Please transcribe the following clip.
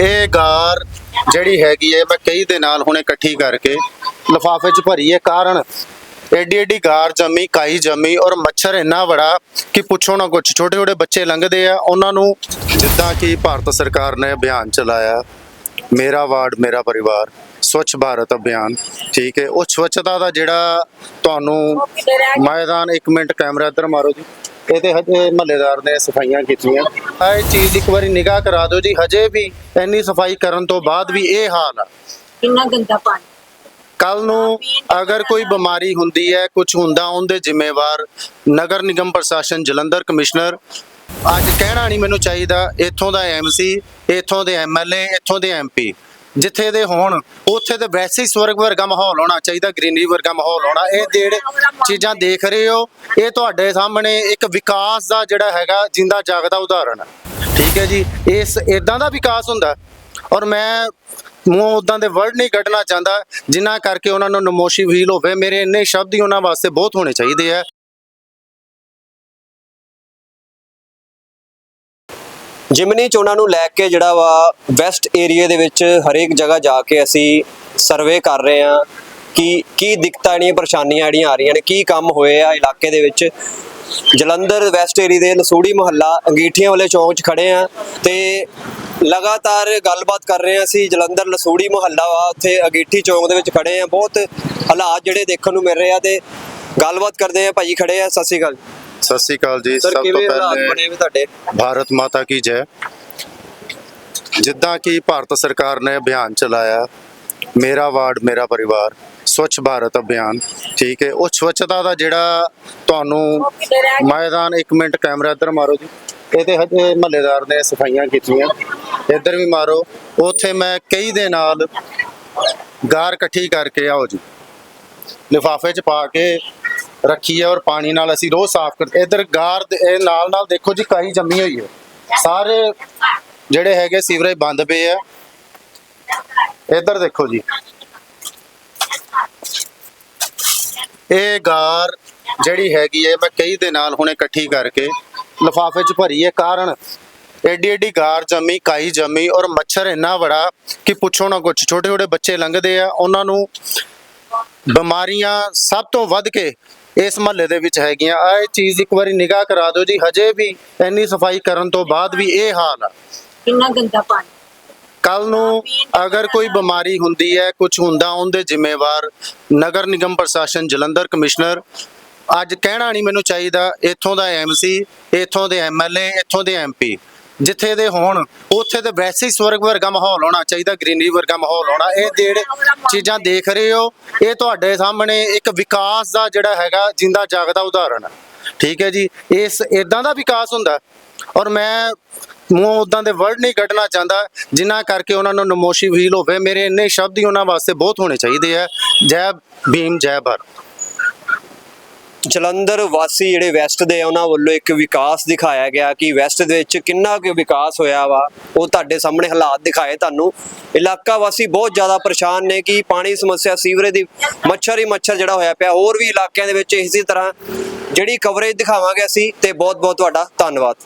ਇਹ ਗਾਰ ਜਿਹੜੀ ਹੈਗੀ ਹੈ, ਮੈਂ ਕਈ ਦੇ ਨਾਲ ਹੁਣ ਇਕੱਠੀ ਕਰਕੇ ਲਫਾਫੇ 'ਚ ਭਰੀ ਹੈ, ਕਾਰਨ ਐਡੀ ਐਡੀ ਗਾਰ ਜੰਮੀ, ਕਾਈ ਜੰਮੀ ਔਰ ਮੱਛਰ ਇੰਨਾ ਬੜਾ ਕਿ ਪੁੱਛੋ ਨਾ ਕੁਛ, ਛੋਟੇ ਛੋਟੇ ਬੱਚੇ ਲੰਘਦੇ ਆ, ਉਹਨਾਂ ਨੂੰ ਜਿੱਦਾਂ ਕਿ ਭਾਰਤ ਸਰਕਾਰ ਨੇ ਅਭਿਆਨ ਚਲਾਇਆ, ਮੇਰਾ ਵਾਰਡ, ਮੇਰਾ ਪਰਿਵਾਰ, ਸਵੱਛ ਭਾਰਤ ਅਭਿਆਨ, ਠੀਕ ਹੈ, ਉਹ ਸਵੱਛਤਾ ਦਾ ਜਿਹੜਾ ਤੁਹਾਨੂੰ ਮੈਦਾਨ 1 ਮਿੰਟ ਕੈਮਰਾ ਇੱਧਰ ਮਾਰੋ ਜੀ। ਇਹ ਤੇ ਹਜੇ ਮਹੱਲੇਦਾਰ ਨੇ ਸਫਾਈਆਂ ਕੀਤੀਆਂ। ਆਹ ਇਹ ਚੀਜ਼ ਇੱਕ ਵਾਰੀ ਨਿਗਾਹ ਕਰਾ ਦਿਓ ਜੀ ਹਜੇ ਵੀ ਇੰਨੀ ਸਫ਼ਾਈ ਕਰਨ ਤੋਂ ਬਾਅਦ ਵੀ ਇਹ ਹਾਲ ਆ। ਕਿੰਨਾ ਗੰਦਾ ਪਾਣੀ? ਕੱਲ ਨੂੰ ਅਗਰ ਕੋਈ ਬਿਮਾਰੀ ਹੁੰਦੀ ਹੈ ਕੁਝ ਹੁੰਦਾ ਉਹਦੇ ਜ਼ਿੰਮੇਵਾਰ ਨਗਰ ਨਿਗਮ ਪ੍ਰਸ਼ਾਸਨ ਜਲੰਧਰ ਕਮਿਸ਼ਨਰ। ਅੱਜ ਕਹਿਣਾ ਨਹੀਂ ਮੈਨੂੰ ਚਾਹੀਦਾ ਇੱਥੋਂ ਦਾ ਐਮਸੀ ਇੱਥੋਂ ਦੇ ਐਮਐਲਏ ਇੱਥੋਂ ਦੇ ਐਮਪੀ ਜਿੱਥੇ ਦੇ ਹੋਣ, ਉੱਥੇ ਤੇ ਵੈਸੇ ਹੀ ਸਵਰਗ ਵਰਗਾ ਮਾਹੌਲ ਹੋਣਾ ਚਾਹੀਦਾ, ਗ੍ਰੀਨਰੀ ਵਰਗਾ ਮਾਹੌਲ ਹੋਣਾ। ਇਹ ਜਿਹੜੇ ਚੀਜ਼ਾਂ ਦੇਖ ਰਹੇ ਹੋ, ਇਹ ਤੁਹਾਡੇ ਸਾਹਮਣੇ ਇੱਕ ਵਿਕਾਸ ਦਾ ਜਿਹੜਾ ਹੈਗਾ, ਜਿੰਦਾ ਜਾਗਦਾ ਉਦਾਹਰਣ। ਹੈ ਠੀਕ ਹੈ ਜੀ? ਇਸ ਇਦਾਂ ਦਾ ਵਿਕਾਸ ਹੁੰਦਾ। ਔਰ ਮੈਂ ਮੂੰਹ ਉਦਾਂ ਦੇ ਵਰਡ ਨਹੀਂ ਕੱਢਣਾ ਚਾਹੁੰਦਾ ਜਿਨ੍ਹਾਂ ਕਰਕੇ ਉਹਨਾਂ ਨੂੰ ਨਮੋਸ਼ੀ ਫੀਲ ਹੋਵੇ। ਮੇਰੇ ਇੰਨੇ ਸ਼ਬਦ ਹੀ ਉਹਨਾਂ ਵਾਸਤੇ ਬਹੁਤ ਹੋਣੇ ਚਾਹੀਦੇ ਆ। ਜਿਮਨੀ ਚੋਣਾਂ ਨੂੰ ਲੈ ਕੇ ਜਿਹੜਾ ਵਾ ਵੈਸਟ ਏਰੀਆ ਦੇ ਵਿੱਚ ਹਰੇਕ ਜਗ੍ਹਾ ਜਾ ਕੇ ਅਸੀਂ ਸਰਵੇ ਕਰ ਰਹੇ ਹਾਂ ਕਿ ਕੀ ਦਿੱਕਤਾਂ ਜਿਹੜੀਆਂ ਪਰੇਸ਼ਾਨੀਆਂ ਜਿਹੜੀਆਂ ਆ ਰਹੀਆਂ ਨੇ, ਕੀ ਕੰਮ ਹੋਏ ਆ ਇਲਾਕੇ ਦੇ ਵਿੱਚ। ਜਲੰਧਰ ਵੈਸਟ ਏਰੀਆ ਦੇ ਲਸੂੜੀ ਮੁਹੱਲਾ ਅੰਗੀਠੀਆਂ ਵਾਲੇ ਚੌਂਕ 'ਚ ਖੜੇ ਆ ਤੇ ਲਗਾਤਾਰ ਗੱਲਬਾਤ ਕਰ ਰਹੇ ਹਾਂ ਅਸੀਂ। ਜਲੰਧਰ ਲਸੂੜੀ ਮੁਹੱਲਾ ਵਾ, ਉੱਥੇ ਅੰਗੀਠੀ ਚੌਂਕ ਦੇ ਵਿੱਚ ਖੜੇ ਆ ਬਹੁਤ ਹਾਲਾਤ ਜਿਹੜੇ ਦੇਖਣ ਨੂੰ ਮਿਲ ਰਹੇ ਆ ਤੇ ਗੱਲਬਾਤ ਕਰਦੇ ਆ ਭਾਜੀ ਖੜੇ ਆ, ਸਤਿ ਸ਼੍ਰੀ ਅਕਾਲ ਸਤਿ ਸ੍ਰੀ ਅਕਾਲ ਜੀ। ਸਭ ਤੋਂ ਪਹਿਲੇ ਤੁਹਾਡੇ? ਭਾਰਤ ਮਾਤਾ ਕੀ ਜੈ। ਜਿੱਦਾਂ ਕਿ ਭਾਰਤ ਸਰਕਾਰ ਨੇ ਅਭਿਆਨ ਚਲਾਇਆ ਮੇਰਾ ਵਾਰਡ ਮੇਰਾ ਪਰਿਵਾਰ ਸਵੱਛ ਭਾਰਤ ਅਭਿਆਨ ਠੀਕ ਹੈ। ਉਹ ਸਵੱਛਤਾ ਦਾ ਜਿਹੜਾ ਤੁਹਾਨੂੰ ਮੈਦਾਨ 1 ਮਿੰਟ ਕੈਮਰਾ ਇੱਧਰ ਮਾਰੋ ਜੀ। ਇਹ ਤੇ ਹਜੇ ਮਹੱਲੇਦਾਰ ਨੇ ਸਫਾਈਆਂ ਕੀਤੀਆਂ। ਇੱਧਰ ਵੀ ਮਾਰੋ। ਉੱਥੇ ਮੈਂ ਕਈ ਦੇ ਨਾਲ ਗਾਰ ਇਕੱਠੀ ਕਰਕੇ ਆਓ ਜੀ। ਲਿਫਾਫੇ 'ਚ ਪਾ ਕੇ ਰੱਖੀ ਹੈ ਔਰ ਪਾਣੀ ਨਾਲ ਅਸੀਂ ਰੋਜ਼ ਸਾਫ਼ ਕਰਦੇ ਇੱਧਰ ਗਾਰ ਇਹ ਨਾਲ ਨਾਲ ਦੇਖੋ ਜੀ ਕਾਈ ਜੰਮੀ ਹੋਈ ਹੈ। ਸਾਰੇ ਜਿਹੜੇ ਹੈਗੇ ਸੀਵਰੇਜ ਬੰਦ ਪਏ ਆ। ਇੱਧਰ ਦੇਖੋ ਜੀ। ਇਹ ਗਾਰ ਜਿਹੜੀ ਹੈਗੀ ਹੈ, ਮੈਂ ਕਈ ਦੇ ਨਾਲ ਹੁਣ ਇਕੱਠੀ ਕਰਕੇ ਲਿਫਾਫੇ 'ਚ ਭਰੀ ਹੈ ਕਾਰਨ ਐਡੀ ਐਡੀ ਗਾਰ ਜੰਮੀ ਕਾਈ ਜੰਮੀ ਔਰ ਮੱਛਰ ਇੰਨਾ ਬੜਾ ਕਿ ਪੁੱਛੋ ਨਾ ਕੁਛ। ਛੋਟੇ ਛੋਟੇ ਬੱਚੇ ਲੰਘਦੇ ਆ, ਉਹਨਾਂ ਨੂੰ ਬਿਮਾਰੀਆਂ ਸਭ ਤੋਂ ਵੱਧ ਕੇ ਇਸ ਮਹੱਲੇ ਦੇ ਵਿੱਚ ਹੈਗੀਆਂ। ਆ ਇਹ ਚੀਜ਼ ਇੱਕ ਵਾਰੀ ਨਿਗਾਹ ਕਰਾ ਦਿਓ ਜੀ ਹਜੇ ਵੀ ਇੰਨੀ ਸਫ਼ਾਈ ਕਰਨ ਤੋਂ ਬਾਅਦ ਵੀ ਇਹ ਹਾਲ ਆ। ਕਿੰਨਾ ਗੰਦਾ ਪਾਣੀ? ਕੱਲ ਨੂੰ ਅਗਰ ਕੋਈ ਬਿਮਾਰੀ ਹੁੰਦੀ ਹੈ ਕੁਝ ਹੁੰਦਾ ਉਹਦੇ ਜ਼ਿੰਮੇਵਾਰ ਨਗਰ ਨਿਗਮ ਪ੍ਰਸ਼ਾਸਨ ਜਲੰਧਰ ਕਮਿਸ਼ਨਰ। ਅੱਜ ਕਹਿਣਾ ਨਹੀਂ ਮੈਨੂੰ ਚਾਹੀਦਾ ਇੱਥੋਂ ਦਾ ਐਮਸੀ ਇੱਥੋਂ ਦੇ ਐਮਐਲਏ ਇੱਥੋਂ ਦੇ ਐਮਪੀ ਜਿੱਥੇ ਦੇ ਹੋਣ, ਉੱਥੇ ਤੇ ਵੈਸੇ ਹੀ ਸਵਰਗ ਵਰਗਾ ਮਾਹੌਲ ਹੋਣਾ ਚਾਹੀਦਾ, ਗ੍ਰੀਨਰੀ ਵਰਗਾ ਮਾਹੌਲ ਹੋਣਾ। ਇਹ ਜਿਹੜੇ ਚੀਜ਼ਾਂ ਦੇਖ ਰਹੇ ਹੋ। ਇਹ ਤੁਹਾਡੇ ਸਾਹਮਣੇ ਇੱਕ ਵਿਕਾਸ ਦਾ ਜਿਹੜਾ ਹੈਗਾ, ਜਿੰਦਾ ਜਾਗਦਾ ਉਦਾਹਰਣ। ਹੈ ਠੀਕ ਹੈ ਜੀ? ਇਸ ਇਦਾਂ ਦਾ ਵਿਕਾਸ ਹੁੰਦਾ। ਔਰ ਮੈਂ ਮੂੰਹ ਉਦਾਂ ਦੇ ਵਰਡ ਨਹੀਂ ਕੱਢਣਾ ਚਾਹੁੰਦਾ ਜਿਨ੍ਹਾਂ ਕਰਕੇ ਉਹਨਾਂ ਨੂੰ ਨਮੋਸ਼ੀ ਫੀਲ ਹੋਵੇ। ਮੇਰੇ ਇੰਨੇ ਸ਼ਬਦ ਹੀ ਉਹਨਾਂ ਵਾਸਤੇ ਬਹੁਤ ਹੋਣੇ ਚਾਹੀਦੇ ਆ। ਜੈ ਭੀਮ, ਜੈ ਭਾਰਤ। ਜਲੰਧਰ ਵਾਸੀ ਜਿਹੜੇ ਵੈਸਟ ਦੇ ਉਹਨਾਂ ਵੱਲੋਂ ਇੱਕ ਵਿਕਾਸ ਦਿਖਾਇਆ ਗਿਆ ਕਿ ਵੈਸਟ ਦੇ ਵਿੱਚ ਕਿੰਨਾ ਕੁ ਵਿਕਾਸ ਹੋਇਆ ਵਾ, ਉਹ ਤੁਹਾਡੇ ਸਾਹਮਣੇ ਹਾਲਾਤ ਦਿਖਾਏ ਤੁਹਾਨੂੰ। ਇਲਾਕਾ ਵਾਸੀ ਬਹੁਤ ਜ਼ਿਆਦਾ ਪਰੇਸ਼ਾਨ ਨੇ ਕਿ ਪਾਣੀ ਦੀ ਸਮੱਸਿਆ, ਸੀਵਰੇਜ ਦੀ ਮੱਛਰ ਹੀ ਮੱਛਰ ਜਿਹੜਾ ਹੋਇਆ ਪਿਆ, ਹੋਰ ਵੀ ਇਲਾਕਿਆਂ ਦੇ ਵਿੱਚ ਇਸੇ ਤਰ੍ਹਾਂ ਜਿਹੜੀ ਕਵਰੇਜ ਦਿਖਾਵਾਂਗੇ ਅਸੀਂ, ਤੇ ਬਹੁਤ ਬਹੁਤ ਤੁਹਾਡਾ ਧੰਨਵਾਦ।